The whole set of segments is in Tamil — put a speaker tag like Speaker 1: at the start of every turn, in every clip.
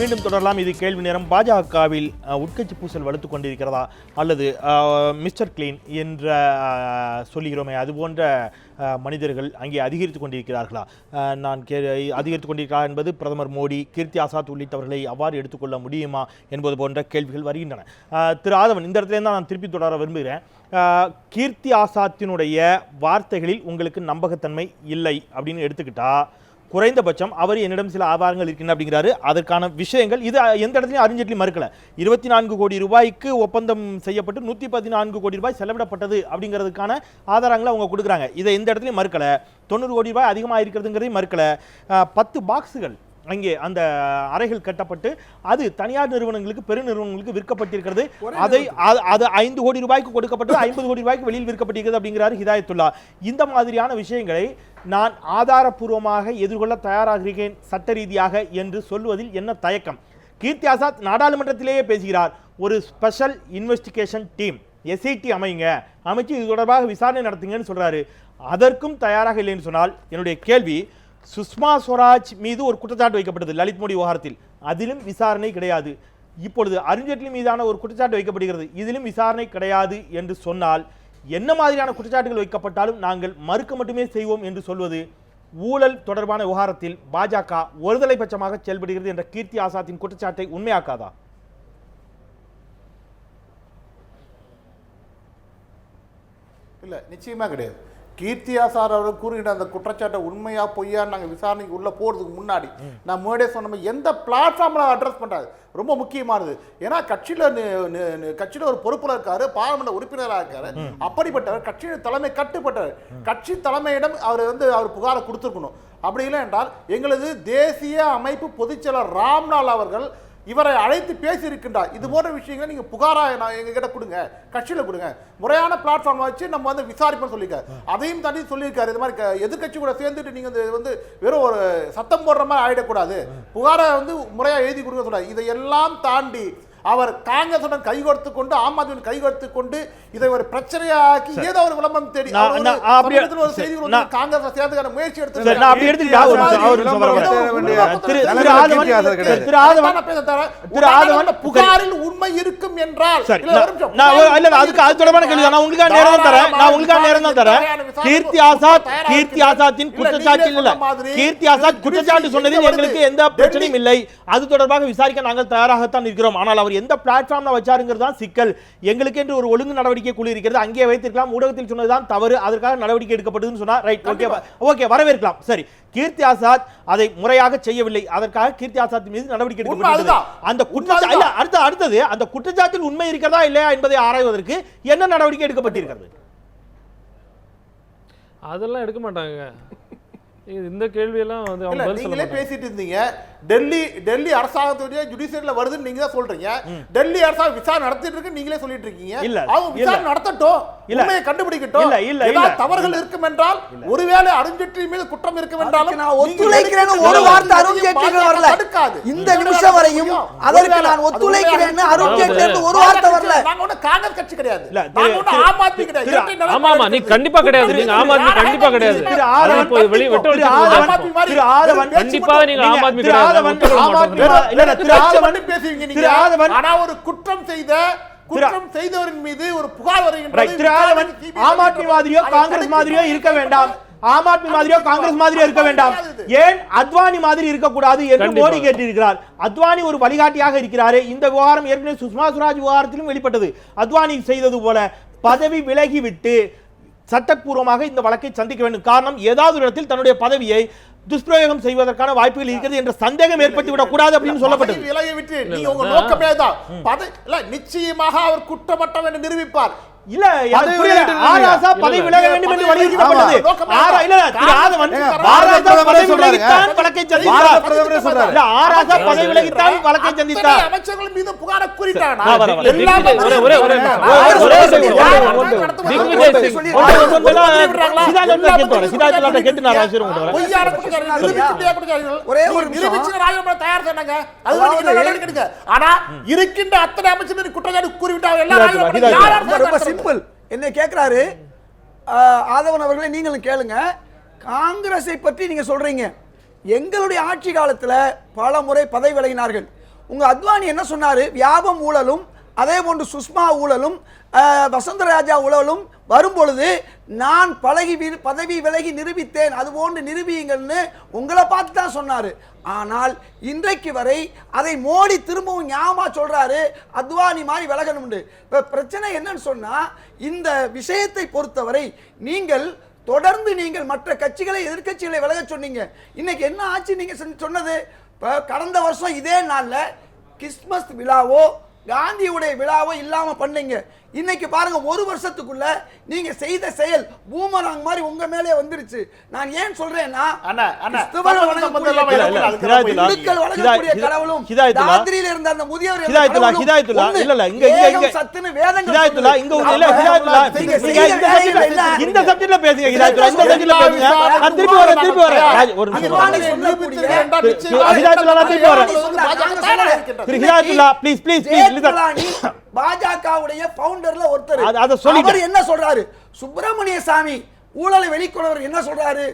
Speaker 1: மீண்டும் தொடரலாம். இது கேள்வி நேரம். பாஜகவில் உட்கட்சி பூசல் வலுத்து கொண்டிருக்கிறதா? அல்லது மிஸ்டர் கிளீன் என்ற சொல்லுகிறோமே அது போன்ற மனிதர்கள் அங்கே அதிகரித்து கொண்டிருக்கிறார்களா? நான் கே அதிகரித்து கொண்டிருக்கிறார் என்பது பிரதமர் மோடி கீர்த்தி ஆசாத் உள்ளிட்டவர்களை அவ்வாறு எடுத்துக்கொள்ள முடியுமா என்பது போன்ற கேள்விகள் வருகின்றன. திரு ஆதவன் இந்த இடத்துல தான் நான் திருப்பி தொடர விரும்புகிறேன். கீர்த்தி ஆசாத்தினுடைய வார்த்தைகளில் உங்களுக்கு நம்பகத்தன்மை இல்லை அப்படின்னு எடுத்துக்கிட்டால் குறைந்தபட்சம் அவர் என்னிடம் சில ஆதாரங்கள் இருக்கின்றன அப்படிங்கிறாரு. அதற்கான விஷயங்கள் இது எந்த இடத்துலையும் அருண்ஜேட்லி மறுக்கல. இருபத்தி நான்கு கோடி ரூபாய்க்கு ஒப்பந்தம் செய்யப்பட்டு நூற்றி பதினான்கு கோடி ரூபாய் செலவிடப்பட்டது அப்படிங்கிறதுக்கான ஆதாரங்களை அவங்க கொடுக்குறாங்க. இதை எந்த இடத்துலையும் மறுக்கல. தொண்ணூறு கோடி ரூபாய் அதிகமாக இருக்கிறதுங்கிறதையும் மறுக்கல பத்து பாக்ஸுகள் அங்கே அந்த அறைகள் கட்டப்பட்டு அது தனியார் நிறுவனங்களுக்கு பெரு நிறுவனங்களுக்கு விற்கப்பட்டிருக்கிறது. அதை அது- ஐந்து கோடி ரூபாய்க்கு கொடுக்கப்பட்டது ஐம்பது கோடி ரூபாய்க்கு வெளியில் விற்கப்பட்டிருக்கிறது அப்படிங்கிறாரு ஹிதாயத்துல்லா. இந்த மாதிரியான விஷயங்களை நான் ஆதாரப்பூர்வமாக எதிர்கொள்ள தயாராகிறேன் சட்ட ரீதியாக என்று சொல்வதில் என்ன தயக்கம்? கீர்த்தி ஆசாத் நாடாளுமன்றத்திலேயே பேசுகிறார். ஒரு ஸ்பெஷல் இன்வெஸ்டிகேஷன் டீம் எஸ்ஐடி அமைங்க அமைச்சு இது தொடர்பாக விசாரணை நடத்துங்கன்னு சொல்றாரு. அதற்கும் தயாராக இல்லைன்னு சொன்னால் என்னுடைய கேள்வி சுஷ்மா ஸ்வராஜ் மீது ஒரு குற்றச்சாட்டு வைக்கப்பட்டது லலித் மோடி விவகாரத்தில். அதிலும் விசாரணை கிடையாது. இப்பொழுது அருண்ஜேட்லி மீதான ஒரு குற்றச்சாட்டு வைக்கப்படுகிறது. இதிலும் விசாரணை கிடையாது என்று சொன்னால் என்ன மாதிரியான குற்றச்சாட்டுகள் வைக்கப்பட்டாலும் நாங்கள் மறுக்க மட்டுமே செய்வோம் என்று சொல்வது ஊழல் தொடர்பான விவகாரத்தில் பாஜக ஒருதலை பட்சமாக செயல்படுகிறது என்ற கீர்த்தி ஆசாத்தின் குற்றச்சாட்டை உண்மையாக்காதா?
Speaker 2: இல்ல நிச்சயமா கிடையாது. கீர்த்தியா சார் அவர் கூறுகின்ற அந்த குற்றச்சாட்டை உண்மையா பொய்யா நாங்கள் விசாரணைக்கு உள்ள போறதுக்கு முன்னாடி நான் முன்னாடியே சொன்ன மாதிரி எந்த பிளாட்ஃபார்ம்ல அட்ரஸ் பண்றாரு? ரொம்ப முக்கியமானது. ஏன்னா கட்சியில கட்சியில் கட்சியில ஒரு பொறுப்புல இருக்காரு பாராளுமன்ற உறுப்பினராக இருக்காரு. அப்படிப்பட்டவர் கட்சியின் தலைமை கட்டுப்பட்டவர். கட்சி தலைமையிடம் அவர் வந்து அவர் புகாரை கொடுத்துருக்கணும். அப்படி இல்லை என்றால் எங்களது தேசிய அமைப்பு பொதுச்செயலர் ராம்லால் அவர்கள் இவரை அழைத்து பேசியிருக்கின்றார். இது போன்ற விஷயங்களை நீங்க புகாரா நான் எங்ககிட்ட கொடுங்க. கட்சியில கொடுங்க. முறையான பிளாட்ஃபார்ம் வச்சு நம்ம வந்து விசாரிப்போம் சொல்லியிருக்காரு. அதையும் தாண்டி சொல்லியிருக்காரு இது மாதிரி எதிர்கட்சி எதிர்க்கட்சி கூட சேர்ந்துட்டு நீங்க இது வந்து வெறும் ஒரு சத்தம் போடுற மாதிரி ஆயிடக்கூடாது. புகாரை வந்து முறையாக எழுதி கொடுக்க சொல்றாரு. இதையெல்லாம் தாண்டி அவர் காங்கிரசுடன் கைகோர்த்து கொண்டு ஆம் ஆத்மியுடன் கைகோர்த்து கொண்டு இதை ஒரு பிரச்சனையாக்கி ஏதோ ஒரு விளம்பரம் தேடி ஒரு செய்தி காங்கிரஸ் சேர்த்துக்கான முயற்சி எடுத்து புகாரில் உண்மை இருக்கும் என்றால்
Speaker 1: அதுக்கு அது தொடர்பான கேள்வி. நான் உங்களுக்காக நேரம் தான் தரேன். நான் உங்களுக்காக நேரம் தான் தரேன். கீர்த்தி ஆசாத் கீர்த்தி ஆசாத்தின் குற்றச்சாட்டில் இல்ல. கீர்த்தி ஆசாத் குற்றச்சாட்டு சொன்னதில் எங்களுக்கு எந்த பிரச்சனையும் இல்லை. அது தொடர்பாக விசாரிக்க நாங்கள் தயாராகத்தான் இருக்கிறோம். ஆனால் அவர் எந்த பிளாட்ஃபார்ம்ல வச்சாருங்கிறது தான் சிக்கல். எங்களுக்கு என்று ஒரு ஒழுங்கு நடவடிக்கை குழு இருக்கிறது. அங்கே வைத்திருக்கலாம். ஊடகத்தில் சொன்னதுதான் தவறு. அதற்காக நடவடிக்கை எடுக்கப்பட்டதுன்னு சொன்னா ரைட் ஓகே ஓகே வரவேற்கலாம். சரி. கீர்த்தி ஆசாத் அதை முறையாக செய்யவில்லை. அதற்காக கீர்த்தி ஆசாத் மீது நடவடிக்கை எடுக்கப்பட்டது. அந்த
Speaker 2: உண்மை
Speaker 1: குற்றச்சா
Speaker 2: அதுதான்.
Speaker 1: இல்ல அடுத்த அடுத்தது அந்த குற்றச்சாட்டில் உண்மை இருக்கிறதா இல்லையா என்பதை ஆராய்வதற்கு என்ன நடவடிக்கை எடுக்கப்பட்டிருக்கிறது?
Speaker 3: அதெல்லாம் எடுக்க மாட்டாங்க. இந்த கேள்வியெல்லாம் வந்து
Speaker 2: நீங்களே பேசிட்டு இருந்தீங்க டெல்லி டெல்லி அரசாங்கத்துடைய ஜுடிஷியரியில் வருதுன்னு நீங்க தான் சொல்றீங்க டெல்லி அரசாங்கம் விசாரணை நடத்திட்டு இருக்கு நீங்களே சொல்லிட்டு இருக்கீங்க
Speaker 1: இல்ல,
Speaker 2: அவங்க விசாரணை. நடத்தட்டும். உண்மையை கண்டுபிடிக்கட்டும்
Speaker 1: இல்ல, இல்ல, இல்ல.
Speaker 2: தவறுகள் இருக்கும் என்றால் ஒருவேளை அருண்ஜேட்லி மீது குற்றம் இருக்கும் என்றாலும்
Speaker 4: நான் ஒத்துழைக்கிறேன்னு ஒரு வார்த்தை அருண்
Speaker 2: பாஜக
Speaker 4: வரல.
Speaker 2: தடுக்காது.
Speaker 4: இந்த வரையும். அதற்கு நான்
Speaker 2: அது
Speaker 4: ஒத்துழைக்கிறேன்னு
Speaker 2: உண்மையாக
Speaker 4: அருண்
Speaker 2: இருக்கும்.
Speaker 4: ஜேட்லியிலிருந்து ஒரு வார்த்தை வரல.
Speaker 2: நாங்க காங்கிரஸ் கட்சி கிடையாது நாங்க ஆம் ஆத்மி கிடையாது
Speaker 3: ஆமா ஆமா நீ. கண்டிப்பா கிடையாது நீங்க ஆம் ஆத்மி கண்டிப்பா கிடையாது வெட்ட
Speaker 2: ஆம் ஆத்மி மாதிரி
Speaker 1: ஆதவன்
Speaker 3: கண்டிப்பா நீங்க ஆம் ஆத்மி கிடையாது
Speaker 1: ஆம் ஆத்மி. இல்ல திரு ஆதவன்
Speaker 2: பேசுவீங்க நீங்க
Speaker 1: ஆதவன்
Speaker 2: ஆனா ஒரு குற்றம் செய்த குற்றம் செய்தவரின் மீது ஒரு புகார் வருகின்றது
Speaker 1: ஆம் ஆத்மி மாதிரியோ காங்கிரஸ் மாதிரியோ இருக்க வேண்டாம் ஆம் ஆத்மி மாதிரியோ காங்கிரஸ் மாதிரியோ இருக்க வேண்டாம். ஏன் அத்வானி மாதிரி இருக்கக்கூடாது என்று. மோடி கேட்டிருக்கிறார். அத்வானி ஒரு வழிகாட்டியாக இருக்கிறாரே. இந்த விவகாரம் ஏற்கனவே சுஷ்மா சுவராஜ் விவகாரத்திலும் வெளிப்பட்டது. அத்வானி செய்தது போல பதவி விலகிவிட்டு சட்டப்பூர்வமாக இந்த வழக்கை சந்திக்க வேண்டும். காரணம் ஏதாவது இடத்தில் தன்னுடைய பதவியை துஷ்பிரயோகம் செய்வதற்கான வாய்ப்புகள் இருக்கிறது என்ற சந்தேகம் ஏற்பட்டு விடக்கூடாது அப்படின்னு சொல்லப்பட்டது.
Speaker 2: பதவி விலகி விட்டு
Speaker 3: இல்ல,
Speaker 2: நீங்க உங்க. நோக்கமே தான் நிச்சயமாக அவர் குற்றமற்றம் என்று நிரூபிப்பார்.
Speaker 1: இல்ல ஆராசா பதவி. விலக வேண்டும் என்று வலியுறுத்தப்பட்டது ஆரா
Speaker 2: தான்.
Speaker 1: இல்ல திரு ஆதவன்
Speaker 5: பிரதமரே
Speaker 1: பதவி. விலகித்தான் வழக்கை சந்தித்தார். இல்ல ஆராசா பதவி விலகித்தான் வழக்கை சந்தித்தார்.
Speaker 2: அமைச்சர்கள் மீது புகார கூறிட்டானா?
Speaker 3: ஒரே- ஒரே-.
Speaker 2: நிரூபிச்சு ராஜினாமா தயார் சொன்னாங்க. எடுங்க. ஆனா இருக்கின்ற அத்தனை அமைச்சர் குற்றச்சாட்டு கூறிவிட்டாங்க எல்லா
Speaker 4: சிம்பிள் என்ன கேட்குறாரு ஆதவன் அவர்களே நீங்களும் கேளுங்க. காங்கிரஸை பற்றி நீங்கள் சொல்கிறீங்க எங்களுடைய ஆட்சி காலத்தில் பல முறை பதவி விலகினார்கள். உங்கள் அத்வானி என்ன சொன்னார்? வியாபம் ஊழலும் அதே போன்று சுஷ்மா ஊழலும் வசந்தராஜா ஊழலும் வரும்பொழுது நான் பழகி பதவி விலகி நிரூபித்தேன் அது போன்று நிரூபியுங்கள்னு உங்களை பார்த்து தான் சொன்னார். ஆனால் இன்றைக்கு வரை அதை மோடி திரும்பவும் ஞாபகம் சொல்கிறாரு அத்வானி மாதிரி விலகணும்னு. இப்போ பிரச்சனை என்னன்னு சொன்னால் இந்த விஷயத்தை பொறுத்தவரை நீங்கள் தொடர்ந்து நீங்கள் மற்ற கட்சிகளை எதிர்க்கட்சிகளை விலக சொன்னீங்க. இன்னைக்கு என்ன ஆச்சு நீங்கள் சொன்னது? இப்போ கடந்த வருஷம் இதே நாளில் கிறிஸ்மஸ் விழாவோ காந்தியுடைய விழாவை இல்லாமல் பண்ணீங்க. இன்னைக்கு பாருங்க ஒரு வருஷத்துக்குள்ள நீங்க செய்த செயல் பூமராங் மாதிரி உங்க மேலே வந்துருச்சு. நான் ஏன் சொல்றேன்னா கடவுளும்,
Speaker 1: ஹிதாயத்துல்லா,
Speaker 4: இந்துக்கள் வணங்கக்கூடிய
Speaker 1: ஹிதா-
Speaker 4: கடவுளும்
Speaker 1: ஹிதாயத்துல்லா,
Speaker 4: தாத்ரியில இருந்த அந்த முதியவர்
Speaker 1: ஹிதாயத்துல்லா, ஹிதாயத்துல்லா. இல்ல, இல்ல, இங்க- இங்க- இங்க-
Speaker 4: சத்துன்னு வேதங்கள்
Speaker 1: ஹிதாயத்துல்லா,
Speaker 4: சொல்லுது.
Speaker 1: இங்க ஒரு இல்ல, ஹிதாயத்துல்லா,
Speaker 4: நீங்க
Speaker 1: நீங்க
Speaker 4: செய்த
Speaker 1: இந்த சப்ஜெக்ட்ல பேசுங்க ஹிதாயத்துல்லா, இந்த subjectல பேசுங்க. நான் திருப்பி வரேன் திருப்பி வரேன். ஒரு நிமிஷம் ஹிதாயத்துல்லா, திருப்பி வரேன். திரு ஹிதாயத்துல்லா ப்ளீஸ் ப்ளீஸ் ப்ளீஸ்
Speaker 4: ஜெயலலிதானி பாஜகவுடைய ஃபவுண்டர்ல ஒருத்தர். என்ன சொல்றாரு? சுப்பிரமணிய சாமி ஊழலை வெளிக்கொணவர் என்ன சொல்றாரு?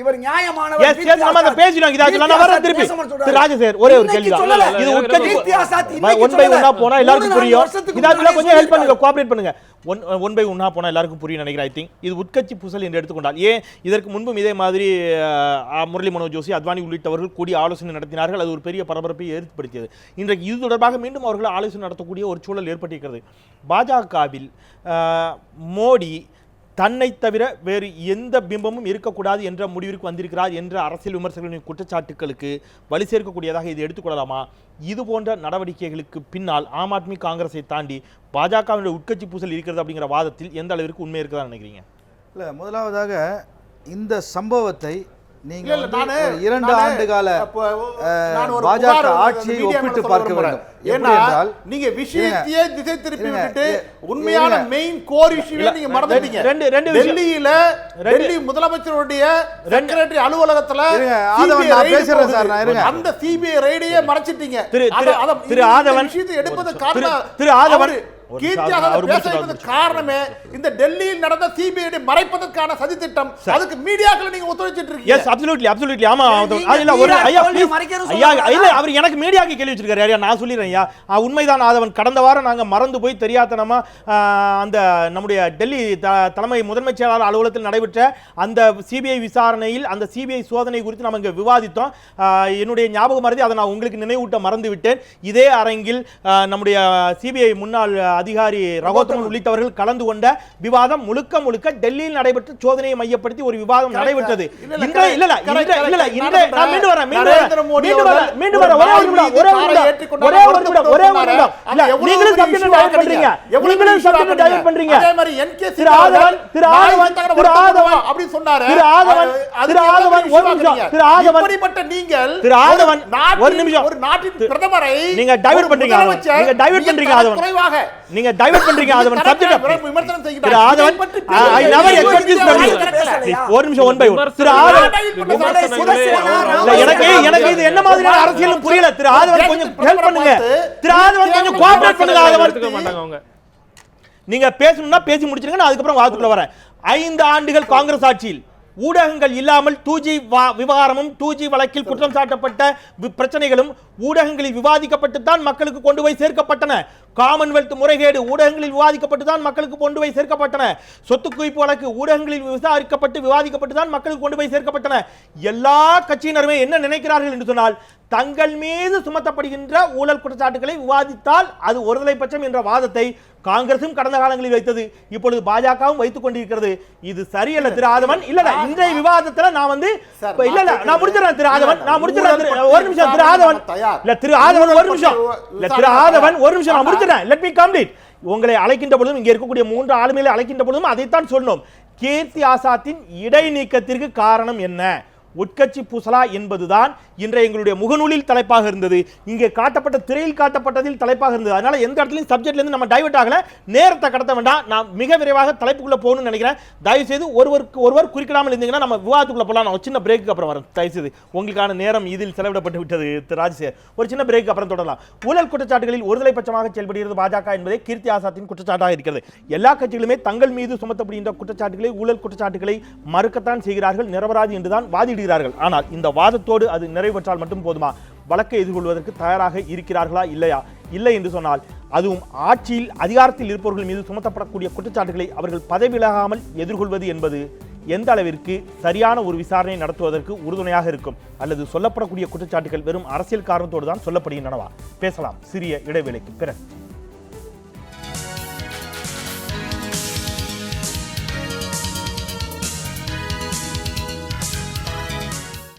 Speaker 4: இவர் நியாயமானவர்
Speaker 1: நம்ம அதை பேசினோம் ஹிதாயத்துல்லா, நான் வரேன் திருப்பி. திரு ராஜசேகர், ஒரே ஒரு கேள்வி தான். இது உட்கட்சி ஒன் பை ஒன்னா போனா எல்லாருக்கும் புரியும். கொஞ்சம் ஹெல்ப் பண்ணுங்க கோஆபரேட் பண்ணுங்க. ஒன் ஒன் பை ஒன்னா போனா எல்லாருக்கும் புரியும் நினைக்கிறேன் ஐ திங்க் இது உட்கட்சி பூசல் என்று எடுத்துக்கொண்டால். ஏன் இதற்கு முன்பும் இதே மாதிரி முரளி மனோஜ் ஜோஷி அத்வானி உள்ளிட்டவர்கள் கூடி ஆலோசனை நடத்தினார்கள். அது ஒரு பெரிய பரபரப்பை ஏற்படுத்தியது. இன்றைக்கு இது தொடர்பாக மீண்டும் அவர்கள் ஆலோசனை நடத்தக்கூடிய ஒரு சூழல் ஏற்பட்டிருக்கிறது. பாஜகவில் மோடி தன்னை தவிர வேறு எந்த பிம்பமும் இருக்கக்கூடாது என்ற முடிவிற்கு வந்திருக்கிறார் என்ற அரசியல் விமர்சகர்களின் குற்றச்சாட்டுகளுக்கு வலி சேர்க்கக்கூடியதாக இது எடுத்துக்கொள்ளலாமா இது போன்ற நடவடிக்கைகளுக்கு பின்னால் ஆம் ஆத்மி காங்கிரஸை தாண்டி பாஜகவினுடைய உட்கட்சி பூசல் இருக்கிறது அப்படிங்கிற வாதத்தில் எந்த அளவிற்கு உண்மை இருக்குதா நினைக்கிறீங்க?
Speaker 5: இல்லை முதலாவதாக இந்த சம்பவத்தை நீங்க
Speaker 2: நானு-
Speaker 5: இரண்டு ஆண்டு கால பாஜக ஆட்சியை ஒப்பிட்டு பார்க்க வேண்டும்
Speaker 2: ஏன்னா,
Speaker 5: என்றால்
Speaker 2: நீங்க விஷயத்தையே திசை திருப்பி விட்டுட்டு உண்மையான. மெயின் கோர் இஷ்யூவே நீங்க மறந்துட்டீங்க
Speaker 1: ரெண்டு- ரெண்டு.
Speaker 2: டெல்லியில
Speaker 1: ரெண்டு-
Speaker 2: டெல்லி முதலமைச்சருடைய செக்ரட்டரி அலுவலகத்துல
Speaker 5: நான் பேசுறேன். சார், நான் இருங்க.
Speaker 2: அந்த சிபிஐ ரைடையே மறைச்சிட்டீங்க
Speaker 1: திரு- திரு- ஆதவன்
Speaker 2: விஷயத்தை எடுப்பது காரணம்
Speaker 1: திரு ஆதவன்
Speaker 2: அவரு
Speaker 1: ஒரு
Speaker 2: கீர்த்தி
Speaker 1: நிமிஷம்,
Speaker 2: ஆதவன்
Speaker 1: அவர்
Speaker 2: பேச
Speaker 1: முடிச்சுட்டு
Speaker 2: வைப்பதற்கு
Speaker 1: அவர்
Speaker 2: காரணமே இந்த டெல்லியில் நடந்த சிபிஐ மறைப்பதற்கான சதி திட்டம் அதுக்கு மீடியாக்களை நீங்க ஒத்துழைச்சிட்டு இருக்கீங்க.
Speaker 1: எஸ் அப்சல்யூட்லி அப்சல்யூட்லி ஆமா இல்ல ஒரு ஐயா ஐயா இல்ல அவர் எனக்கு மீடியாக்கு கேள்வி வச்சிருக்காரு. ஐயா நான் சொல்லிடுறேன் ஐயா. உண்மைதான் ஆதவன். கடந்த வாரம் நாங்க மறந்து போய் தெரியாதனமா அந்த நம்முடைய டெல்லி தலைமை முதன்மைச் செயலாளர் அலுவலகத்தில் நடைபெற்ற அந்த சிபிஐ விசாரணையில் அந்த சிபிஐ சோதனை குறித்து நம்ம இங்க விவாதித்தோம். என்னுடைய ஞாபகம் மறதி அதை நான் உங்களுக்கு நினைவூட்ட மறந்து விட்டேன் இதே அரங்கில் நம்முடைய சிபிஐ முன்னாள் அதிகாரி ரகோத்தமன் உள்ளிட்டவர்கள் கலந்து கொண்ட விவாதம் முழுக்க முழுக்க டெல்லியில் நடைபெற்ற சோதனையை மையப்படுத்தி ஒரு விவாதம் நடைபெற்றது. நீங்களும் பண்றீங்க. நீங்களும் பண்றீங்க. திரு ஆதவன் திரு ஆதவன் திரு ஆதவன்
Speaker 2: அப்படி சொன்னாரு.
Speaker 1: திரு ஆதவன் திரு ஒரு நிமிஷம்.
Speaker 2: ஆக்குறீங்க?
Speaker 1: திரு ஆதவன்
Speaker 2: இப்படிப்பட்ட நீங்கள்
Speaker 1: திரு ஆதவன்,
Speaker 2: ஒரு நாட்டின்
Speaker 1: ஒரு நிமிஷம்.
Speaker 2: ஒரு நாட்டின் பிரதமரை
Speaker 1: நீங்க பண்றீங்க நீங்க பண்றீங்க ஆதவன். நீங்க டைவர்ட் பண்றீங்க ஆதவன். சப்ஜெக்ட்
Speaker 2: விமர்சனம் செய்கிறார்.
Speaker 1: திரு ஒரு நிமிஷம் ஒன் பை ஒன் திரு ஆதவன் இல்ல எனக்கு எனக்கு இது என்ன மாதிரியான அரசியல் புரியல. திரு ஆதவன் கொஞ்சம் ஹெல்ப் பண்ணுங்க. திரு ஆதவன் கொஞ்சம் கோஆபரேட் பண்ணுங்க ஆதவன்.
Speaker 3: மாட்டாங்க அவங்க.
Speaker 1: நீங்க பேசணும்னா பேசி முடிச்சிருங்க நான் அதுக்கப்புறம் வாதத்துக்குள்ள வரேன் ஐந்து ஆண்டுகள் காங்கிரஸ் ஆட்சியில். ஊடகங்கள் இல்லாமல் டூ ஜி விவகாரமும் டூஜி வழக்கில் குற்றம் சாட்டப்பட்ட வி- பிரச்சனைகளும் ஊடகங்களில் விவாதிக்கப்பட்டு தான் மக்களுக்கு கொண்டு போய் சேர்க்கப்பட்டன. காமன்வெல்த் முறைகேடு ஊடகங்களில் விவாதிக்கப்பட்டு தான் மக்களுக்கு கொண்டு போய் சேர்க்கப்பட்டன. சொத்து குவிப்பு வழக்கு ஊடகங்களில் விசாரிக்கப்பட்டு விவாதிக்கப்பட்டு தான் மக்களுக்கு கொண்டு போய் சேர்க்கப்பட்டன. எல்லா கட்சியினருமே என்ன நினைக்கிறார்கள் என்று சொன்னால் தங்கள் மீது சுமத்தப்படுகின்ற ஊழல் குற்றச்சாட்டுகளை விவாதித்தால் அது ஒருதலை பட்சம் என்ற வாதத்தை காங்கிரசும் கடந்த காலங்களில் வைத்தது. இப்பொழுது பாஜகவும் வைத்துக் கொண்டிருக்கிறது. இது சரியல்ல திரு ஆதவன். இல்ல இன்றைய விவாதத்துல நான் வந்து இல்ல இல்ல
Speaker 2: நான்
Speaker 1: முடிச்சிடறேன் திரு ஆதவன். நான் முடிச்சிடறேன் ஒரு நிமிஷம் திரு ஆதவன். இல்ல திரு ஆதவன் ஒரு நிமிஷம். இல்ல திரு ஆதவன். ஒரு நிமிஷம். நான்
Speaker 2: ஆனா-
Speaker 1: சொல்லுகிறேன் லெட் மீ கம்ப்ளீட் உங்களை அழைக்கின்ற பொழுதும் இங்க இருக்கக்கூடிய மூன்று ஆளுமைகளை அழைக்கின்ற பொழுதும் அதைத்தான் சொன்னோம் கீர்த்தி ஆசாத்தின் இடைநீக்கத்திற்கு காரணம் என்ன? உட்கட்சி பூசலா என்பதுதான் இன்றைய எங்களுடைய முகநூலில் தலைப்பாக இருந்தது. இங்கே காட்டப்பட்ட திரையில் காட்டப்பட்டதில் தலைப்பாக இருந்தது. அதனால எந்த இடத்துலையும் சப்ஜெக்ட்ல இருந்து நம்ம டைவர்ட் ஆகல. நேரத்தை கடத்த வேண்டாம். நான் மிக விரைவாக தலைப்புக்குள்ள போகணும்னு நினைக்கிறேன். தயவு செய்து ஒருவருக்கு ஒருவர் குறிக்கிடாமல் இருந்தீங்கன்னா நம்ம விவாதத்துக்குள்ள போகலாம் நான் ஒரு சின்ன பிரேக்கு அப்புறம் வரேன். தயவு செய்து உங்களுக்கான நேரம் இதில் செலவிடப்பட்டு விட்டது ராஜசேகர். ஒரு சின்ன பிரேக்கு அப்புறம் தொடரலாம். ஊழல் குற்றச்சாட்டுகளில் ஒருதலை பட்சமாக செயல்படுகிறது பாஜக என்பதே கீர்த்தி ஆசாத்தின் குற்றச்சாட்டாக இருக்கிறது. எல்லா கட்சிகளுமே தங்கள் மீது சுமத்தப்படுகின்ற குற்றச்சாட்டுகளை ஊழல் குற்றச்சாட்டுகளை மறுக்கத்தான் செய்கிறார்கள் நிரபராதி என்றுதான் வாதிடுகிறார்கள் ஆனால் இந்த வாதத்தோடு அது நிறைவேற்றால் மட்டும் போதுமா? வழக்கை எதிர்கொள்வதற்கு தயாராக இருக்கிறார்களா இல்லையா? இல்லை என்று சொன்னால் அதுவும் ஆட்சியில் அதிகாரத்தில் இருப்பவர்கள் மீது சுமத்தப்படக்கூடிய குற்றச்சாட்டுகளை அவர்கள் பதவியிலாகாமல் எதிர்கொள்வது என்பது எந்த அளவிற்கு சரியான ஒரு விசாரணை நடத்துவதற்கு உறுதுணையாக இருக்கும்? அல்லது சொல்லப்படக்கூடிய குற்றச்சாட்டுகள் வெறும் அரசியல் காரணத்தோடு தான் சொல்லப்படுகின்றனவா? பேசலாம். சிறிய இடைவேளைக்கு பிறகு.